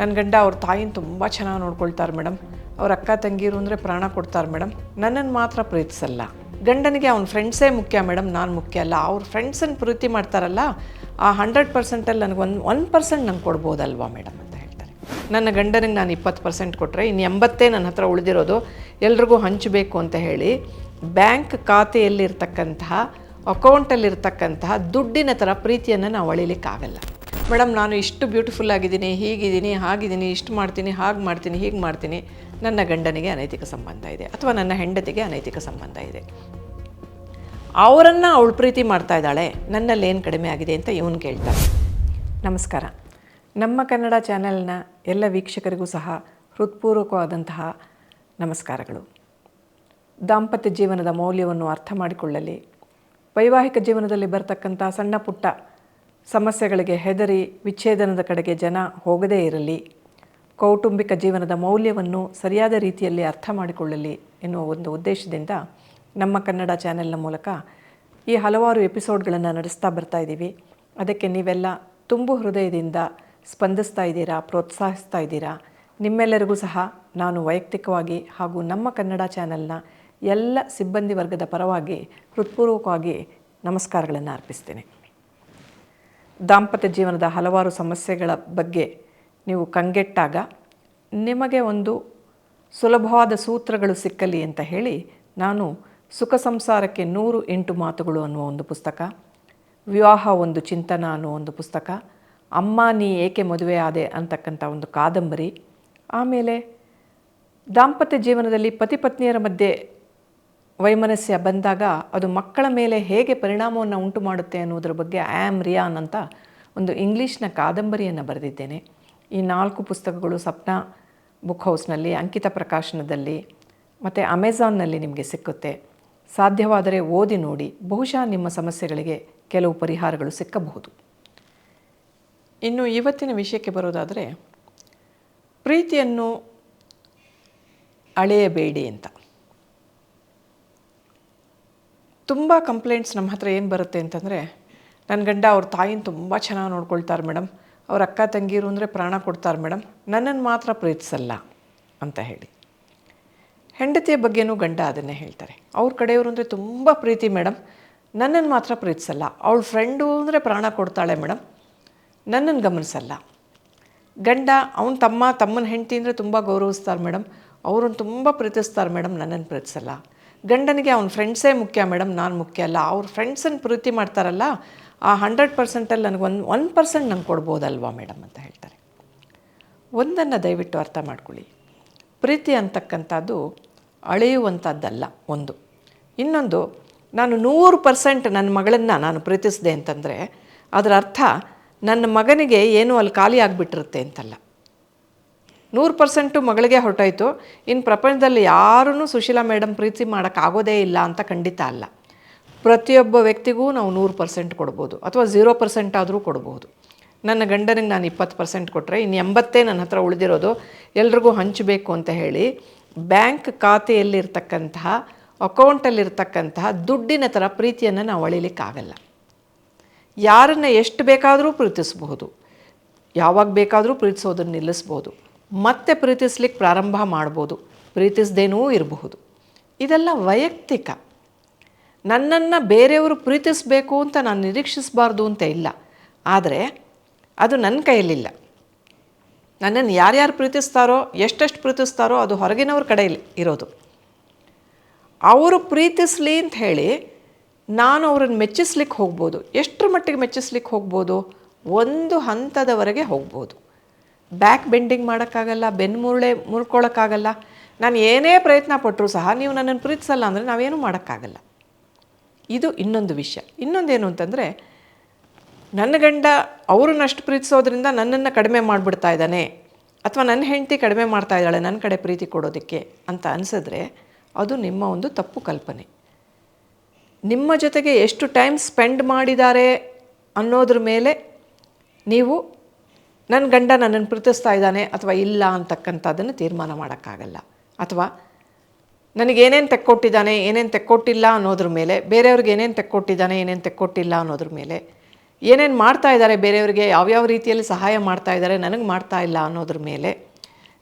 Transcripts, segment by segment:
ನನ್ನ ಗಂಡ ಅವ್ರ ತಾಯಿನ ತುಂಬ ಚೆನ್ನಾಗಿ ನೋಡ್ಕೊಳ್ತಾರೆ ಮೇಡಮ್ ಅವ್ರ ಅಕ್ಕ ತಂಗಿರು ಅಂದರೆ ಪ್ರಾಣ ಕೊಡ್ತಾರೆ ಮೇಡಮ್ ನನ್ನನ್ನು ಮಾತ್ರ ಪ್ರೀತಿಸಲ್ಲ. ಗಂಡನಿಗೆ ಅವ್ನ ಫ್ರೆಂಡ್ಸೇ ಮುಖ್ಯ ಮೇಡಮ್ ನಾನು ಮುಖ್ಯ ಅಲ್ಲ. ಅವ್ರ ಫ್ರೆಂಡ್ಸನ್ನು ಪ್ರೀತಿ ಮಾಡ್ತಾರಲ್ಲ, ಆ ಹಂಡ್ರೆಡ್ ಪರ್ಸೆಂಟಲ್ಲಿ ನನಗೆ ಒಂದು ಒನ್ ಪರ್ಸೆಂಟ್ ನಂಗೆ ಕೊಡ್ಬೋದಲ್ವಾ ಮೇಡಮ್ ಅಂತ ಹೇಳ್ತಾರೆ. ನನ್ನ ಗಂಡನಿಗೆ ನಾನು ಇಪ್ಪತ್ತು ಪರ್ಸೆಂಟ್ ಕೊಟ್ಟರೆ ಇನ್ನು ಎಂಬತ್ತೇ ನನ್ನ ಹತ್ರ ಉಳಿದಿರೋದು ಎಲ್ರಿಗೂ ಹಂಚಬೇಕು ಅಂತ ಹೇಳಿ, ಬ್ಯಾಂಕ್ ಖಾತೆಯಲ್ಲಿರ್ತಕ್ಕಂತಹ, ಅಕೌಂಟಲ್ಲಿರ್ತಕ್ಕಂತಹ ದುಡ್ಡಿನ ಥರ ಪ್ರೀತಿಯನ್ನು ನಾವು ಅಳಿಲಿಕ್ಕಾಗಲ್ಲ. ಮೇಡಮ್, ನಾನು ಇಷ್ಟು ಬ್ಯೂಟಿಫುಲ್ ಆಗಿದ್ದೀನಿ, ಹೀಗಿದ್ದೀನಿ, ಹಾಗಿದ್ದೀನಿ, ಇಷ್ಟು ಮಾಡ್ತೀನಿ, ಹಾಗೆ ಮಾಡ್ತೀನಿ, ಹೀಗೆ ಮಾಡ್ತೀನಿ. ನನ್ನ ಗಂಡನಿಗೆ ಅನೈತಿಕ ಸಂಬಂಧ ಇದೆ, ಅಥವಾ ನನ್ನ ಹೆಂಡತಿಗೆ ಅನೈತಿಕ ಸಂಬಂಧ ಇದೆ. ಅವರನ್ನು ಅವಳು ಪ್ರೀತಿ ಮಾಡ್ತಾ ಇದ್ದಾಳೆ, ನನ್ನಲ್ಲಿ ಏನು ಕಡಿಮೆ ಆಗಿದೆ ಅಂತ ಇವನು ಕೇಳ್ತಾನೆ. ನಮಸ್ಕಾರ. ನಮ್ಮ ಕನ್ನಡ ಚಾನೆಲ್ನ ಎಲ್ಲ ವೀಕ್ಷಕರಿಗೂ ಸಹ ಹೃತ್ಪೂರ್ವಕವಾದಂತಹ ನಮಸ್ಕಾರಗಳು. ದಾಂಪತ್ಯ ಜೀವನದ ಮೌಲ್ಯವನ್ನು ಅರ್ಥ ಮಾಡಿಕೊಳ್ಳಲಿ. ವೈವಾಹಿಕ ಜೀವನದಲ್ಲಿ ಬರತಕ್ಕಂಥ ಸಣ್ಣ ಪುಟ್ಟ ಸಮಸ್ಯೆಗಳಿಗೆ ಹೆದರಿ ವಿಚ್ಛೇದನದ ಕಡೆಗೆ ಜನ ಹೋಗದೇ ಇರಲಿ. ಕೌಟುಂಬಿಕ ಜೀವನದ ಮೌಲ್ಯವನ್ನು ಸರಿಯಾದ ರೀತಿಯಲ್ಲಿ ಅರ್ಥ ಮಾಡಿಕೊಳ್ಳಲಿ ಎನ್ನುವ ಒಂದು ಉದ್ದೇಶದಿಂದ ನಮ್ಮ ಕನ್ನಡ ಚಾನೆಲ್ನ ಮೂಲಕ ಈ ಹಲವಾರು ಎಪಿಸೋಡ್ಗಳನ್ನು ನಡೆಸ್ತಾ ಬರ್ತಾ ಇದ್ದೀವಿ. ಅದಕ್ಕೆ ನೀವೆಲ್ಲ ತುಂಬು ಹೃದಯದಿಂದ ಸ್ಪಂದಿಸ್ತಾ ಇದ್ದೀರಾ, ಪ್ರೋತ್ಸಾಹಿಸ್ತಾ ಇದ್ದೀರಾ? ನಿಮ್ಮೆಲ್ಲರಿಗೂ ಸಹ ನಾನು ವೈಯಕ್ತಿಕವಾಗಿ ಹಾಗೂ ನಮ್ಮ ಕನ್ನಡ ಚಾನೆಲ್ನ ಎಲ್ಲ ಸಿಬ್ಬಂದಿ ವರ್ಗದ ಪರವಾಗಿ ಹೃತ್ಪೂರ್ವಕವಾಗಿ ನಮಸ್ಕಾರಗಳನ್ನು ಅರ್ಪಿಸ್ತೇನೆ. ದಾಂಪತ್ಯ ಜೀವನದ ಹಲವಾರು ಸಮಸ್ಯೆಗಳ ಬಗ್ಗೆ ನೀವು ಕಂಗೆಟ್ಟಾಗ ನಿಮಗೆ ಒಂದು ಸುಲಭವಾದ ಸೂತ್ರಗಳು ಸಿಕ್ಕಲಿ ಅಂತ ಹೇಳಿ ನಾನು ಸುಖ ಸಂಸಾರಕ್ಕೆ ನೂರು ಎಂಟು ಮಾತುಗಳು ಅನ್ನುವ ಒಂದು ಪುಸ್ತಕ, ವಿವಾಹ ಒಂದು ಚಿಂತನ ಅನ್ನುವ ಒಂದು ಪುಸ್ತಕ, ಅಮ್ಮ ನೀ ಏಕೆ ಮದುವೆ ಆದೆ ಅಂತಕ್ಕಂಥ ಒಂದು ಕಾದಂಬರಿ, ಆಮೇಲೆ ದಾಂಪತ್ಯ ಜೀವನದಲ್ಲಿ ಪತಿ ಪತ್ನಿಯರ ಮಧ್ಯೆ ವೈಮನಸ್ಯ ಬಂದಾಗ ಅದು ಮಕ್ಕಳ ಮೇಲೆ ಹೇಗೆ ಪರಿಣಾಮವನ್ನು ಉಂಟು ಮಾಡುತ್ತೆ ಅನ್ನೋದ್ರ ಬಗ್ಗೆ ಆ್ಯಮ್ ರಿಯಾನ್ ಅಂತ ಒಂದು ಇಂಗ್ಲೀಷ್ನ ಕಾದಂಬರಿಯನ್ನು ಬರೆದಿದ್ದೇನೆ. ಈ ನಾಲ್ಕು ಪುಸ್ತಕಗಳು ಸಪ್ನಾ ಬುಕ್ ಹೌಸ್ನಲ್ಲಿ, ಅಂಕಿತ ಪ್ರಕಾಶನದಲ್ಲಿ ಮತ್ತು ಅಮೆಝಾನ್ನಲ್ಲಿ ನಿಮಗೆ ಸಿಕ್ಕುತ್ತೆ. ಸಾಧ್ಯವಾದರೆ ಓದಿ ನೋಡಿ, ಬಹುಶಃ ನಿಮ್ಮ ಸಮಸ್ಯೆಗಳಿಗೆ ಕೆಲವು ಪರಿಹಾರಗಳು ಸಿಕ್ಕಬಹುದು. ಇನ್ನು ಇವತ್ತಿನ ವಿಷಯಕ್ಕೆ ಬರೋದಾದರೆ, ಪ್ರೀತಿಯನ್ನು ಅಳೆಯಬೇಡಿ ಅಂತ. ತುಂಬ ಕಂಪ್ಲೇಂಟ್ಸ್ ನಮ್ಮ ಹತ್ರ ಏನು ಬರುತ್ತೆ ಅಂತಂದರೆ ನನ್ನ ಗಂಡ ಅವ್ರ ತಾಯಿನ ತುಂಬ ಚೆನ್ನಾಗಿ ನೋಡ್ಕೊಳ್ತಾರೆ ಮೇಡಮ್ ಅವ್ರ ಅಕ್ಕ ತಂಗೀರು ಅಂದರೆ ಪ್ರಾಣ ಕೊಡ್ತಾರೆ ಮೇಡಮ್ ನನ್ನನ್ನು ಮಾತ್ರ ಪ್ರೀತಿಸಲ್ಲ ಅಂತ ಹೇಳಿ. ಹೆಂಡತಿಯ ಬಗ್ಗೆನೂ ಗಂಡ ಅದನ್ನೇ ಹೇಳ್ತಾರೆ. ಅವ್ರ ಕಡೆಯವರು ಅಂದರೆ ತುಂಬ ಪ್ರೀತಿ ಮೇಡಮ್ ನನ್ನನ್ನು ಮಾತ್ರ ಪ್ರೀತಿಸಲ್ಲ. ಅವಳ ಫ್ರೆಂಡು ಅಂದರೆ ಪ್ರಾಣ ಕೊಡ್ತಾಳೆ ಮೇಡಮ್ ನನ್ನನ್ನು ಗಮನಿಸಲ್ಲ. ಗಂಡ, ಅವನ ತಮ್ಮ, ತಮ್ಮನ ಹೆಂಡತಿ ಅಂದರೆ ತುಂಬ ಗೌರವಿಸ್ತಾರೆ ಮೇಡಮ್ ಅವ್ರನ್ನ ತುಂಬ ಪ್ರೀತಿಸ್ತಾರೆ ಮೇಡಮ್ ನನ್ನನ್ನು ಪ್ರೀತಿಸಲ್ಲ. ಗಂಡನಿಗೆ ಅವ್ನ ಫ್ರೆಂಡ್ಸೇ ಮುಖ್ಯ ಮೇಡಮ್ ನಾನು ಮುಖ್ಯ ಅಲ್ಲ. ಅವ್ರ ಫ್ರೆಂಡ್ಸನ್ನು ಪ್ರೀತಿ ಮಾಡ್ತಾರಲ್ಲ, ಆ ಹಂಡ್ರೆಡ್ ಪರ್ಸೆಂಟಲ್ಲಿ ನನಗೆ ಒಂದು ಒನ್ ಪರ್ಸೆಂಟ್ ನಂಗೆ ಕೊಡ್ಬೋದಲ್ವಾ ಮೇಡಮ್ ಅಂತ ಹೇಳ್ತಾರೆ. ಒಂದನ್ನು ದಯವಿಟ್ಟು ಅರ್ಥ ಮಾಡ್ಕೊಳ್ಳಿ. ಪ್ರೀತಿ ಅಂತಕ್ಕಂಥದ್ದು ಅಳೆಯುವಂಥದ್ದಲ್ಲ, ಒಂದು. ಇನ್ನೊಂದು, ನಾನು ನೂರು ಪರ್ಸೆಂಟ್ ನನ್ನ ಮಗಳನ್ನು ನಾನು ಪ್ರೀತಿಸಿದೆ ಅಂತಂದರೆ, ಅದರ ಅರ್ಥ ನನ್ನ ಮಗನಿಗೆ ಏನೂ ಅಲ್ಲಿ ಖಾಲಿ ಆಗಿಬಿಟ್ಟಿರುತ್ತೆ ಅಂತಲ್ಲ. ನೂರು ಪರ್ಸೆಂಟು ಮಗಳಿಗೆ ಹೊರಟೋಯ್ತು. ಇನ್ನು ಪ್ರಪಂಚದಲ್ಲಿ ಯಾರೂ ಸುಶೀಲಾ ಮೇಡಮ್ ಪ್ರೀತಿ ಮಾಡೋಕ್ಕಾಗೋದೇ ಇಲ್ಲ ಅಂತ ಖಂಡಿತ ಅಲ್ಲ. ಪ್ರತಿಯೊಬ್ಬ ವ್ಯಕ್ತಿಗೂ ನಾವು ನೂರು ಪರ್ಸೆಂಟ್ ಕೊಡ್ಬೋದು ಅಥವಾ ಝೀರೋ ಪರ್ಸೆಂಟ್ ಆದರೂ ಕೊಡ್ಬೋದು. ನನ್ನ ಗಂಡನಿಗೆ ನಾನು ಇಪ್ಪತ್ತು ಪರ್ಸೆಂಟ್ ಕೊಟ್ಟರೆ ಇನ್ನು ಎಂಬತ್ತೇ ನನ್ನ ಹತ್ರ ಉಳಿದಿರೋದು ಎಲ್ರಿಗೂ ಹಂಚಬೇಕು ಅಂತ ಹೇಳಿ, ಬ್ಯಾಂಕ್ ಖಾತೆಯಲ್ಲಿರ್ತಕ್ಕಂತಹ, ಅಕೌಂಟಲ್ಲಿರ್ತಕ್ಕಂತಹ ದುಡ್ಡಿನ ಥರ ಪ್ರೀತಿಯನ್ನು ನಾವು ಅಳಿಲಿಕ್ಕಾಗಲ್ಲ. ಯಾರನ್ನು ಎಷ್ಟು ಬೇಕಾದರೂ ಪ್ರೀತಿಸಬಹುದು. ಯಾವಾಗ ಬೇಕಾದರೂ ಪ್ರೀತಿಸೋದನ್ನು ನಿಲ್ಲಿಸ್ಬೋದು. ಮತ್ತೆ ಪ್ರೀತಿಸ್ಲಿಕ್ಕೆ ಪ್ರಾರಂಭ ಮಾಡ್ಬೋದು. ಪ್ರೀತಿಸದೇನೂ ಇರಬಹುದು. ಇದೆಲ್ಲ ವೈಯಕ್ತಿಕ. ನನ್ನನ್ನು ಬೇರೆಯವರು ಪ್ರೀತಿಸಬೇಕು ಅಂತ ನಾನು ನಿರೀಕ್ಷಿಸಬಾರ್ದು ಅಂತ ಇಲ್ಲ. ಆದರೆ ಅದು ನನ್ನ ಕೈಯಲ್ಲಿಲ್ಲ. ನನ್ನನ್ನು ಯಾರ್ಯಾರು ಪ್ರೀತಿಸ್ತಾರೋ, ಎಷ್ಟೆಷ್ಟು ಪ್ರೀತಿಸ್ತಾರೋ ಅದು ಹೊರಗಿನವ್ರ ಕಡೆಯಲ್ಲಿ ಇರೋದು. ಅವರು ಪ್ರೀತಿಸಲಿ ಅಂತ ಹೇಳಿ ನಾನು ಅವ್ರನ್ನ ಮೆಚ್ಚಿಸ್ಲಿಕ್ಕೆ ಹೋಗ್ಬೋದು. ಎಷ್ಟರ ಮಟ್ಟಿಗೆ ಮೆಚ್ಚಿಸ್ಲಿಕ್ಕೆ ಹೋಗ್ಬೋದು? ಒಂದು ಹಂತದವರೆಗೆ ಹೋಗ್ಬೋದು. ಬ್ಯಾಕ್ ಬೆಂಡಿಂಗ್ ಮಾಡೋಕ್ಕಾಗಲ್ಲ, ಬೆನ್ನು ಮುರುಳೆ, ಮುರ್ಕೊಳ್ಳೋಕ್ಕಾಗಲ್ಲ. ನಾನು ಏನೇ ಪ್ರಯತ್ನ ಪಟ್ಟರೂ ಸಹ ನೀವು ನನ್ನನ್ನು ಪ್ರೀತಿಸಲ್ಲ ಅಂದರೆ ನಾವೇನು ಮಾಡೋಕ್ಕಾಗಲ್ಲ. ಇದು ಇನ್ನೊಂದು ವಿಷಯ. ಇನ್ನೊಂದೇನು ಅಂತಂದರೆ, ನನ್ನ ಗಂಡ ಅವ್ರನ್ನಷ್ಟು ಪ್ರೀತಿಸೋದ್ರಿಂದ ನನ್ನನ್ನು ಕಡಿಮೆ ಮಾಡಿಬಿಡ್ತಾ ಇದ್ದಾನೆ, ಅಥವಾ ನನ್ನ ಹೆಂಡತಿ ಕಡಿಮೆ ಮಾಡ್ತಾ ಇದ್ದಾಳೆ ನನ್ನ ಕಡೆ ಪ್ರೀತಿ ಕೊಡೋದಕ್ಕೆ ಅಂತ ಅನಿಸಿದ್ರೆ ಅದು ನಿಮ್ಮ ಒಂದು ತಪ್ಪು ಕಲ್ಪನೆ. ನಿಮ್ಮ ಜೊತೆಗೆ ಎಷ್ಟು ಟೈಮ್ ಸ್ಪೆಂಡ್ ಮಾಡಿದ್ದಾರೆ ಅನ್ನೋದ್ರ ಮೇಲೆ ನೀವು ನನ್ನ ಗಂಡ ನನ್ನನ್ನು ಪ್ರೀತಿಸ್ತಾ ಇದ್ದಾನೆ ಅಥವಾ ಇಲ್ಲ ಅಂತಕ್ಕಂಥದ್ದನ್ನು ತೀರ್ಮಾನ ಮಾಡೋಕ್ಕಾಗಲ್ಲ. ಅಥವಾ ನನಗೇನೇನು ತೆಕ್ಕೊಟ್ಟಿದ್ದಾನೆ, ಏನೇನು ತೆಕ್ಕೊಟ್ಟಿಲ್ಲ ಅನ್ನೋದ್ರ ಮೇಲೆ, ಬೇರೆಯವ್ರಿಗೆ ಏನೇನು ತೆಕ್ಕೊಟ್ಟಿದ್ದಾನೆ, ಏನೇನು ತೆಕ್ಕೊಟ್ಟಿಲ್ಲ ಅನ್ನೋದ್ರ ಮೇಲೆ, ಏನೇನು ಮಾಡ್ತಾ ಇದ್ದಾರೆ ಬೇರೆಯವರಿಗೆ, ಯಾವ್ಯಾವ ರೀತಿಯಲ್ಲಿ ಸಹಾಯ ಮಾಡ್ತಾ ಇದ್ದಾರೆ, ನನಗೆ ಮಾಡ್ತಾ ಇಲ್ಲ ಅನ್ನೋದ್ರ ಮೇಲೆ,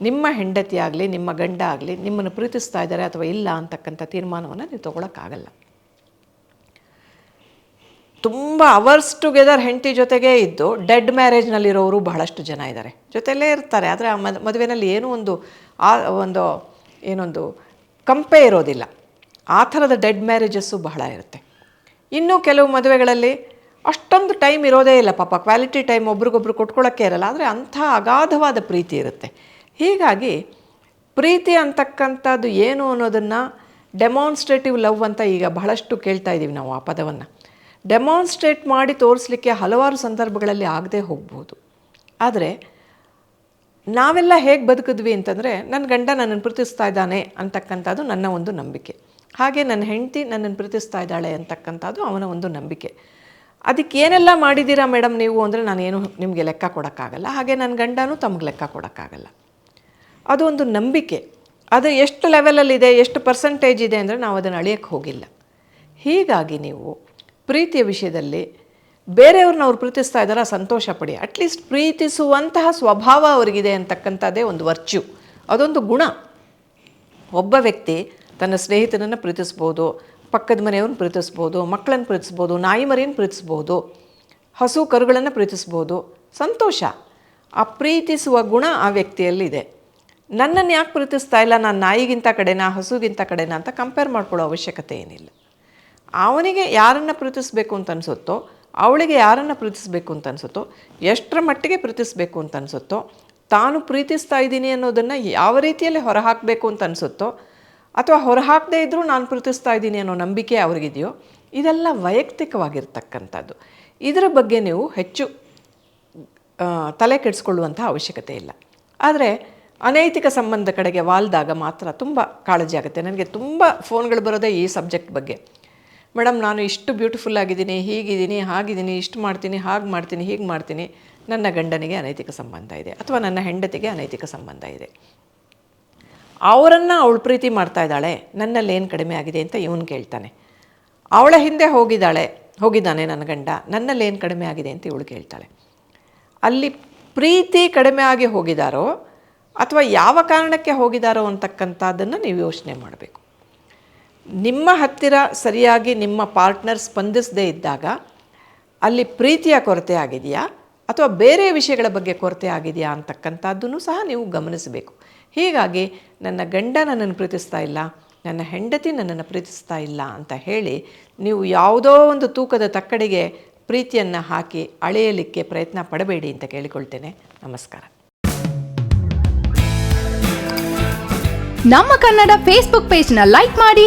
ನಿಮ್ಮ ಹೆಂಡತಿ ಆಗಲಿ, ನಿಮ್ಮ ಗಂಡ ಆಗಲಿ ನಿಮ್ಮನ್ನು ಪ್ರೀತಿಸ್ತಾ ಇದ್ದಾರೆ ಅಥವಾ ಇಲ್ಲ ಅಂತಕ್ಕಂಥ ತೀರ್ಮಾನವನ್ನು ನೀವು ತೊಗೊಳಕ್ಕಾಗಲ್ಲ. ತುಂಬ ಅವರ್ಸ್ ಟುಗೆದರ್ ಹೆಂಡತಿ ಜೊತೆಗೇ ಇದ್ದು ಡೆಡ್ ಮ್ಯಾರೇಜ್ನಲ್ಲಿರೋರು ಬಹಳಷ್ಟು ಜನ ಇದ್ದಾರೆ. ಜೊತೆಲೇ ಇರ್ತಾರೆ, ಆದರೆ ಆ ಮದ್, ಮದುವೆನಲ್ಲಿ ಏನೂ ಒಂದು, ಆ ಒಂದು, ಏನೊಂದು ಕಂಪೆ ಇರೋದಿಲ್ಲ. ಆ ಥರದ ಡೆಡ್ ಮ್ಯಾರೇಜಸ್ಸು ಬಹಳ ಇರುತ್ತೆ. ಇನ್ನೂ ಕೆಲವು ಮದುವೆಗಳಲ್ಲಿ ಅಷ್ಟೊಂದು ಟೈಮ್ ಇರೋದೇ ಇಲ್ಲ ಪಾಪ ಕ್ವಾಲಿಟಿ ಟೈಮ್ ಒಬ್ರಿಗೊಬ್ರು ಕೊಟ್ಕೊಳ್ಳೋಕ್ಕೆ ಇರಲ್ಲ, ಆದರೆ ಅಂಥ ಅಗಾಧವಾದ ಪ್ರೀತಿ ಇರುತ್ತೆ. ಹೀಗಾಗಿ ಪ್ರೀತಿ ಅಂತಕ್ಕಂಥದ್ದು ಏನು ಅನ್ನೋದನ್ನು ಡೆಮಾನ್ಸ್ಟ್ರೇಟಿವ್ ಲವ್ ಅಂತ ಈಗ ಬಹಳಷ್ಟು ಕೇಳ್ತಾ ಇದ್ದೀವಿ ನಾವು ಆ ಪದವನ್ನು. ಡೆಮಾನ್ಸ್ಟ್ರೇಟ್ ಮಾಡಿ ತೋರಿಸ್ಲಿಕ್ಕೆ ಹಲವಾರು ಸಂದರ್ಭಗಳಲ್ಲಿ ಆಗದೆ ಹೋಗ್ಬೋದು. ಆದರೆ, ನಾವೆಲ್ಲ ಹೇಗೆ ಬದುಕಿದ್ವಿ ಅಂತಂದರೆ ನನ್ನ ಗಂಡ ನನ್ನನ್ನು ಪ್ರೀತಿಸ್ತಾ ಇದ್ದಾನೆ ಅಂತಕ್ಕಂಥದ್ದು ನನ್ನ ಒಂದು ನಂಬಿಕೆ. ಹಾಗೆ ನನ್ನ ಹೆಂಡತಿ ನನ್ನನ್ನು ಪ್ರೀತಿಸ್ತಾ ಇದ್ದಾಳೆ ಅಂತಕ್ಕಂಥದ್ದು ಅವನ ಒಂದು ನಂಬಿಕೆ. ಅದಕ್ಕೆ ಏನೆಲ್ಲ ಮಾಡಿದ್ದೀರಾ ಮೇಡಮ್ ನೀವು ಅಂದರೆ ನಾನೇನು ನಿಮಗೆ ಲೆಕ್ಕ ಕೊಡೋಕ್ಕಾಗಲ್ಲ. ಹಾಗೆ ನನ್ನ ಗಂಡನೂ ತಮಗೆ ಲೆಕ್ಕ ಕೊಡೋಕ್ಕಾಗಲ್ಲ. ಅದು ಒಂದು ನಂಬಿಕೆ. ಅದು ಎಷ್ಟು ಲೆವೆಲಲ್ಲಿದೆ ಎಷ್ಟು ಪರ್ಸೆಂಟೇಜ್ ಇದೆ ಅಂದರೆ ನಾವು ಅದನ್ನು ಅಳಿಯೋಕ್ಕೆ ಹೋಗಿಲ್ಲ. ಹೀಗಾಗಿ ನೀವು ಪ್ರೀತಿಯ ವಿಷಯದಲ್ಲಿ ಬೇರೆಯವ್ರನ್ನ ಅವ್ರು ಪ್ರೀತಿಸ್ತಾ ಇದ್ದಾರ, ಸಂತೋಷ ಪಡಿ. ಅಟ್ಲೀಸ್ಟ್ ಪ್ರೀತಿಸುವಂತಹ ಸ್ವಭಾವ ಅವರಿಗಿದೆ ಅಂತಕ್ಕಂಥದ್ದೇ ಒಂದು ವರ್ಚ್ಯೂ. ಅದೊಂದು ಗುಣ. ಒಬ್ಬ ವ್ಯಕ್ತಿ ತನ್ನ ಸ್ನೇಹಿತನನ್ನು ಪ್ರೀತಿಸ್ಬೋದು, ಪಕ್ಕದ ಮನೆಯವ್ರನ್ನ ಪ್ರೀತಿಸ್ಬೋದು, ಮಕ್ಕಳನ್ನು ಪ್ರೀತಿಸ್ಬೋದು, ನಾಯಿ ಮರಿಯನ್ನು ಪ್ರೀತಿಸ್ಬೋದು, ಹಸು ಕರುಗಳನ್ನು ಪ್ರೀತಿಸ್ಬೋದು. ಸಂತೋಷ. ಆ ಪ್ರೀತಿಸುವ ಗುಣ ಆ ವ್ಯಕ್ತಿಯಲ್ಲಿದೆ. ನನ್ನನ್ನು ಯಾಕೆ ಪ್ರೀತಿಸ್ತಾ ಇಲ್ಲ? ನಾನು ನಾಯಿಗಿಂತ ಕಡೆನಾ, ಹಸುಗಿಂತ ಕಡೆನಾ ಅಂತ ಕಂಪೇರ್ ಮಾಡ್ಕೊಳ್ಳೋ ಅವಶ್ಯಕತೆ ಏನಿಲ್ಲ. ಅವನಿಗೆ ಯಾರನ್ನು ಪ್ರೀತಿಸಬೇಕು ಅಂತ ಅನಿಸುತ್ತೋ, ಅವಳಿಗೆ ಯಾರನ್ನು ಪ್ರೀತಿಸ್ಬೇಕು ಅಂತ ಅನಿಸುತ್ತೋ, ಎಷ್ಟರ ಮಟ್ಟಿಗೆ ಪ್ರೀತಿಸಬೇಕು ಅಂತ ಅನಿಸುತ್ತೋ, ತಾನು ಪ್ರೀತಿಸ್ತಾ ಇದ್ದೀನಿ ಅನ್ನೋದನ್ನು ಯಾವ ರೀತಿಯಲ್ಲಿ ಹೊರಹಾಕಬೇಕು ಅಂತ ಅನಿಸುತ್ತೋ, ಅಥವಾ ಹೊರಹಾಕದೇ ಇದ್ದರೂ ನಾನು ಪ್ರೀತಿಸ್ತಾ ಇದ್ದೀನಿ ಅನ್ನೋ ನಂಬಿಕೆ ಅವ್ರಿಗಿದೆಯೋ, ಇದೆಲ್ಲ ವೈಯಕ್ತಿಕವಾಗಿರ್ತಕ್ಕಂಥದ್ದು. ಇದರ ಬಗ್ಗೆ ನೀವು ಹೆಚ್ಚು ತಲೆ ಕೆಡಿಸ್ಕೊಳ್ಳುವಂಥ ಅವಶ್ಯಕತೆ ಇಲ್ಲ. ಆದರೆ ಅನೈತಿಕ ಸಂಬಂಧ ಕಡೆಗೆ ವಾಲ್ದಾಗ ಮಾತ್ರ ತುಂಬ ಕಾಳಜಿ ಆಗುತ್ತೆ. ನನಗೆ ತುಂಬ ಫೋನ್ಗಳು ಬರೋದೇ ಈ ಸಬ್ಜೆಕ್ಟ್ ಬಗ್ಗೆ. ಮೇಡಮ್, ನಾನು ಇಷ್ಟು ಬ್ಯೂಟಿಫುಲ್ ಆಗಿದ್ದೀನಿ, ಹೀಗಿದ್ದೀನಿ, ಹಾಗಿದ್ದೀನಿ, ಇಷ್ಟು ಮಾಡ್ತೀನಿ, ಹಾಗೆ ಮಾಡ್ತೀನಿ, ಹೀಗೆ ಮಾಡ್ತೀನಿ. ನನ್ನ ಗಂಡನಿಗೆ ಅನೈತಿಕ ಸಂಬಂಧ ಇದೆ ಅಥವಾ ನನ್ನ ಹೆಂಡತಿಗೆ ಅನೈತಿಕ ಸಂಬಂಧ ಇದೆ. ಅವರನ್ನು ಅವಳು ಪ್ರೀತಿ ಮಾಡ್ತಾ ಇದ್ದಾಳೆ, ನನ್ನಲ್ಲಿ ಏನು ಕಡಿಮೆ ಆಗಿದೆ ಅಂತ ಇವನು ಕೇಳ್ತಾನೆ. ಅವಳ ಹಿಂದೆ ಹೋಗಿದ್ದಾಳೆ, ಹೋಗಿದ್ದಾನೆ ನನ್ನ ಗಂಡ, ನನ್ನಲ್ಲಿ ಏನು ಕಡಿಮೆ ಆಗಿದೆ ಅಂತ ಇವಳು ಕೇಳ್ತಾಳೆ. ಅಲ್ಲಿ ಪ್ರೀತಿ ಕಡಿಮೆ ಆಗಿ ಹೋಗಿದಾರೋ ಅಥವಾ ಯಾವ ಕಾರಣಕ್ಕೆ ಹೋಗಿದಾರೋ ಅಂತಕ್ಕಂಥದ್ದನ್ನು ನೀವು ಯೋಚನೆ ಮಾಡಬೇಕು. ನಿಮ್ಮ ಹತ್ತಿರ ಸರಿಯಾಗಿ ನಿಮ್ಮ ಪಾರ್ಟ್ನರ್ ಸ್ಪಂದಿಸದೇ ಇದ್ದಾಗ ಅಲ್ಲಿ ಪ್ರೀತಿಯ ಕೊರತೆ ಆಗಿದೆಯಾ? ಅಥವಾ ಬೇರೆ ವಿಷಯಗಳ ಬಗ್ಗೆ ಕೊರತೆ ಆಗಿದೆಯಾ ಅಂತಕ್ಕಂಥದ್ದನ್ನು ಸಹ ನೀವು ಗಮನಿಸಬೇಕು. ಹೀಗಾಗಿ ನನ್ನ ಗಂಡ ನನ್ನನ್ನು ಪ್ರೀತಿಸ್ತಾ ಇಲ್ಲ, ನನ್ನ ಹೆಂಡತಿ ನನ್ನನ್ನು ಪ್ರೀತಿಸ್ತಾ ಇಲ್ಲ ಅಂತ ಹೇಳಿ ನೀವು ಯಾವುದೋ ಒಂದು ತೂಕದ ತಕ್ಕಡಿಗೆ ಪ್ರೀತಿಯನ್ನು ಹಾಕಿ ಅಳೆಯಲಿಕ್ಕೆ ಪ್ರಯತ್ನ ಪಡಬೇಡಿ ಅಂತ ಕೇಳಿಕೊಳ್ತೇನೆ. ನಮಸ್ಕಾರ. ನಮ್ಮ ಕನ್ನಡ ಫೇಸ್ಬುಕ್ ಪೇಜ್ನ ಲೈಕ್ ಮಾಡಿ